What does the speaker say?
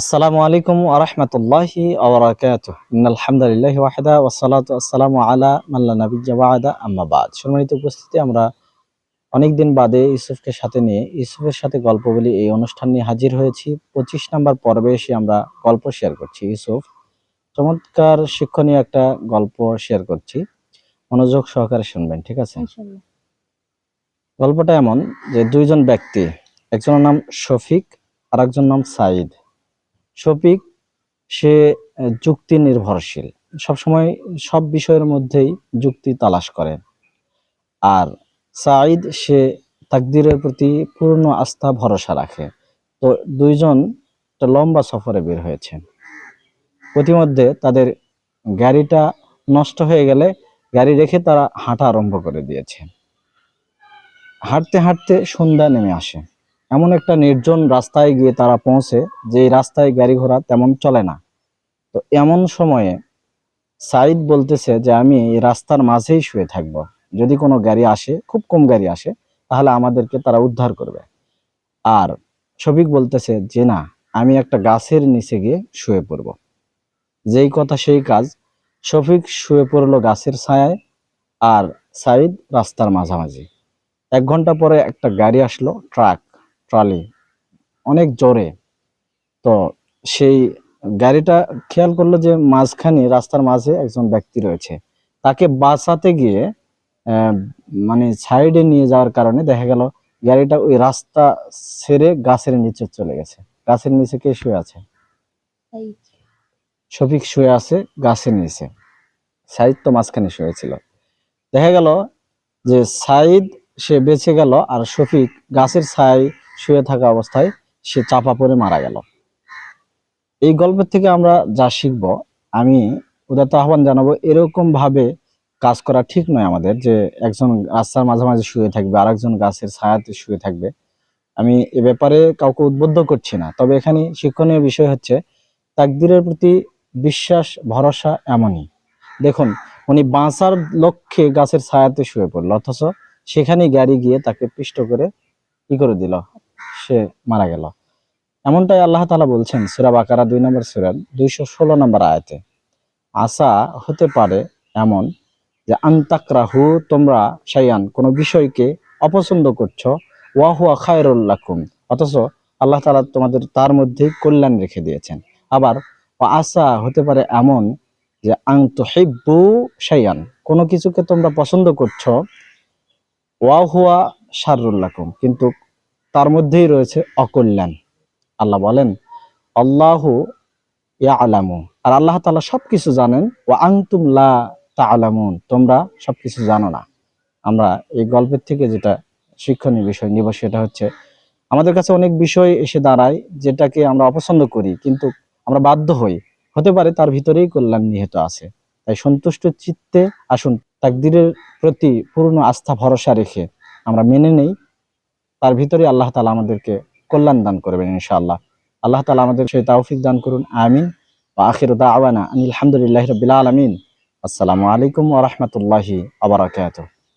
আসসালামু আলাইকুম আরহামতুল্লাহি আবরাকাতুহ ইন্নাল হামদুলিল্লাহ ওয়াহদা ওয়াসসালাতু আসসালামু আলা মাল্লা আম্মা বাদ। সম্মানিত উপস্থিতি আমরা অনেকদিন বাদে ইউসুফকে সাথে নিয়ে ইউসুফের সাথে গল্প বলি এই অনুষ্ঠান নিয়ে হাজির হয়েছি। পঁচিশ নাম্বার পর্বে এসে আমরা গল্প শেয়ার করছি ইউসুফ। চমৎকার শিক্ষণীয় একটা গল্প শেয়ার করছি। মনোযোগ সহকারে শুনবেন ঠিক আছে? গল্পটা এমন যে দুইজন ব্যক্তি একজনের নাম শফিক আর একজন নাম সাইদ শফিক, সে যুক্তি নির্ভরশীল। সবসময় সব বিষয়ের মধ্যেই যুক্তি তালাশ করে। আর সাইদ সে তাকদিরের প্রতি পূর্ণ আস্থা, ভরসা রাখে। তো দুইজন একটা লম্বা সফরে বের হয়েছে। প্রতিমধ্যে তাদের গাড়িটা নষ্ট হয়ে গেলে গাড়ি রেখে তারা হাঁটা আরম্ভ করে দিয়েছে। হাঁটতে হাঁটতে সন্ধ্যা নেমে আসে। এমন একটা নির্জন রাস্তায় গিয়ে তারা পৌঁছে যে রাস্তায় গাড়ি ঘোড়া তেমন চলে না। তো এমন সময়ে সাইদ বলতেছে যে, আমি রাস্তার মাঝেই শুয়ে থাকব। যদি কোনো গাড়ি আসে, খুব কম গাড়ি আসে, তাহলে আমাদেরকে তারা উদ্ধার করবে। আর শফিক বলতেছে যে, না, আমি একটা গাছের নিচে গিয়ে শুয়ে পড়ব। যেই কথা সেই কাজ, শফিক শুয়ে পড়ল গাছের ছায়ায় আর সাইদ রাস্তার মাঝামাঝি। এক ঘণ্টা পরে একটা গাড়ি আসলো, ট্রাক। ট্রলি অনেক জোরে। তো সেই গাড়িটা খেয়াল করল যে মাঝখানে রাস্তার মাঝে একজন ব্যক্তি রয়েছে। তাকে বাঁচাতে গিয়ে মানে সাইডে নিয়ে যাওয়ার কারণে দেখা গেল গাড়িটা ওই রাস্তা ছেড়ে গাছের নিচে চলে গেছে। গাছের নিচে কে শুয়ে আছে? শফিক শুয়ে আছে গাছের নিচে। সাইদ তো মাঝখানে শুয়েছিল। দেখা গেল যে সাইদ সে বেঁচে গেল আর শফিক গাছের ছায় শুয়ে থাকা অবস্থায় সে চাপা পড়ে মারা গেল। এই গল্পের থেকে আমরা যা শিখব, আমি উদাত্ত আহ্বান জানাব, এরকম ভাবে কাজ করা ঠিক নয় আমাদের যে একজন রাস্তার মাঝামাঝি শুয়ে থাকবে আর একজন গাছের ছায়াতে শুয়ে থাকবে। আমি এ ব্যাপারে কাউকে উদ্বুদ্ধ করছি না, তবে এখানে শিক্ষণীয় বিষয় হচ্ছে, তাকদিরের প্রতি বিশ্বাস, ভরসা এমনই। দেখুন, উনি বাঁচার লক্ষ্যে গাছের ছায়াতে শুয়ে পড়ল, অথচ সেখানে গাড়ি গিয়ে তাকে পিষ্ট করে কি করে দিল? সে মারা গেল। এমনটাই আল্লাহ তালা বলছেন সুরা বাকারা দুই নম্বর সুরার দুইশো ষোলো নম্বর আয়াতে। আশা হতে পারে এমন যে, আন্তাকরাহু, তোমরা শাইয়ান কোনো বিষয়কে অপছন্দ করছ ওয়াহুয়া খায়রুল লাকুম, অথচ আল্লাহ তালা তোমাদের তার মধ্যেই কল্যাণ রেখে দিয়েছেন। আবার আশা হতে পারে এমন যে আং তুহিব্বু শাইয়ান কোনো কিছুকে তোমরা পছন্দ করছ, ওয়া হুয়া শাররুল্লাকুম কিন্তু তার মধ্যেই রয়েছে অকল্যাণ। আল্লাহ বলেন, আল্লাহ ইয়া আলামু আর আল্লাহ তাআলা সবকিছু জানেন ও আংতুম লা তাআলামুন। তোমরা সবকিছু জানো না। আমরা এই গল্পের থেকে যেটা শিক্ষণীয় বিষয় নিব সেটা হচ্ছে, আমাদের কাছে অনেক বিষয় এসে দাঁড়ায় যেটাকে আমরা অপছন্দ করি, কিন্তু আমরা বাধ্য হই। হতে পারে তার ভিতরেই কল্যাণ নিহিত আছে। তাই সন্তুষ্ট চিত্তে আসুন, তাকদিরের প্রতি পূর্ণ আস্থা, ভরসা রেখে। আমরা মেনে নেই তার ভিতরে আল্লাহ তালা আমাদেরকে কল্যাণ দান করবেন ইনশাআল্লাহ। আল্লাহ তালা আমাদের সেই তাওফিক দান করুন। আমিন। বা আখির আনিল হামদুলিল্লাহি রাব্বিল আলমিন। আসসালামু আলাইকুম ওরহমতুল্লাহি আবরাকাত